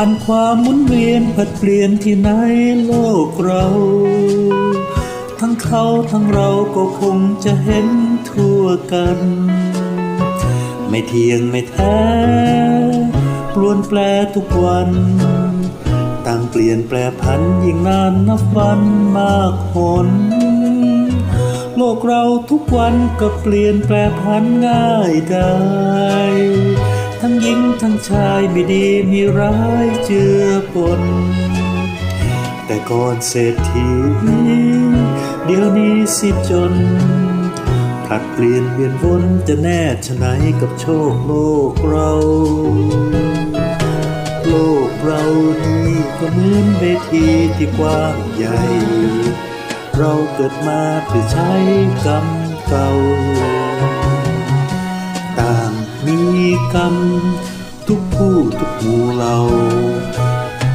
อันความหมุนเวียนผัดเปลี่ยนที่ไหนโลกเรา ทั้งเขาทั้งเราก็คงจะเห็นทั่วกัน ไม่เที่ยงไม่แท้ปลวนแปลทุกวัน ต่างเปลี่ยนแปลพันยิ่งนานนับวันมากหนโลกเราทุกวันก็เปลี่ยนแปลพันง่ายได้ ทั้งหญิงทั้งชายไม่ดีมีร้ายเจือปน แต่ก่อนเศรษฐี เดี๋ยวนี้สิจนผลัดเปลี่ยนเวียนวนจะแน่ชะไหนกับโชคโลกเรา โลกเรานี่ก็เหมือนเวทีที่กว้างใหญ่ เราเกิดมาเพื่อใช้กรรมเก่า มีกรรม ทุกผู้ทุกหมู่เรา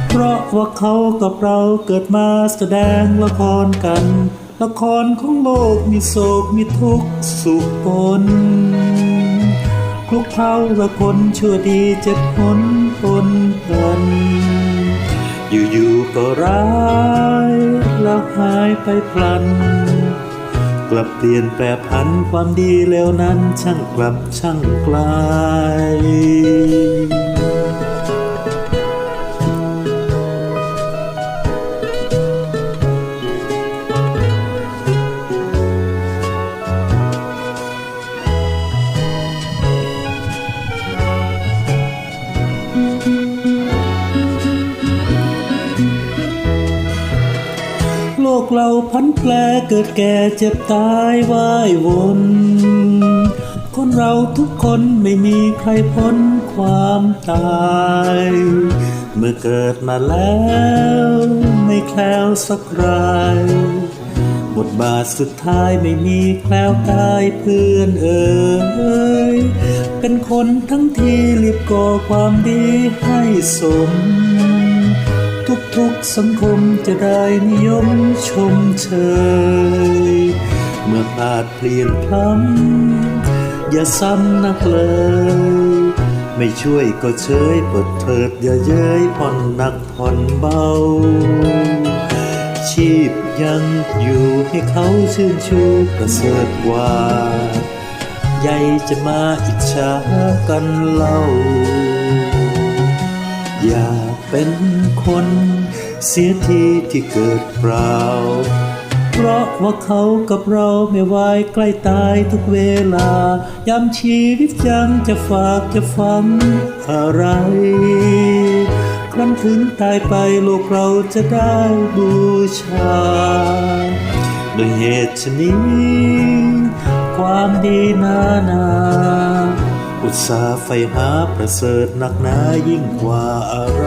เพราะว่าเขากับเราเกิดมาแสดงละครกัน ละครของโลกมีโศกมีทุกข์สุขปนคลุกเคล้าละคนชั่วดีเจ็ดผลปนกันอยู่ๆก็ร้ายแล้วหายไปพลัน ลับเปลี่ยนแปรผันความดีแล้วนั้นช่างกลับช่างกล เราพันแปรเกิดแก่เจ็บตายว่ายวนคนเราทุกคนไม่มีใครพ้นความตาย เมื่อเกิดมาแล้วไม่แคล้วสักรายบทบาทสุดท้ายไม่มีแคล้วกายเพื่อนเอ่ยเป็นคนทั้งที่รีบก่อความดีให้สม สังคมจะได้นิยมชมเชย เมื่อพลาดเปลี่ยนพลั้ำอย่าซ้ำนักเลย ไม่ช่วยก็เชยเปิดเถิดอย่าเย้ยผ่อนหนักผ่อนเบา ชีพยังอยู่ให้เขาชื่นชูประเสริฐกว่า ใหญ่จะมาอิจฉากันเล่า อย่าเป็นคน เสียทีที่เกิดเปล่า เพราะว่าเขากับเราไม่ไหวใกล้ตายทุกเวลา ยามชีวิตยังจะฝากจะฟังอะไร ครั้นถึงตายไปโลกเราจะได้บูชาโดยเหตุชนี้ ความดีนานา อุตสาห์ไฟหาประเสริฐหนักหนายิ่งกว่าอะไร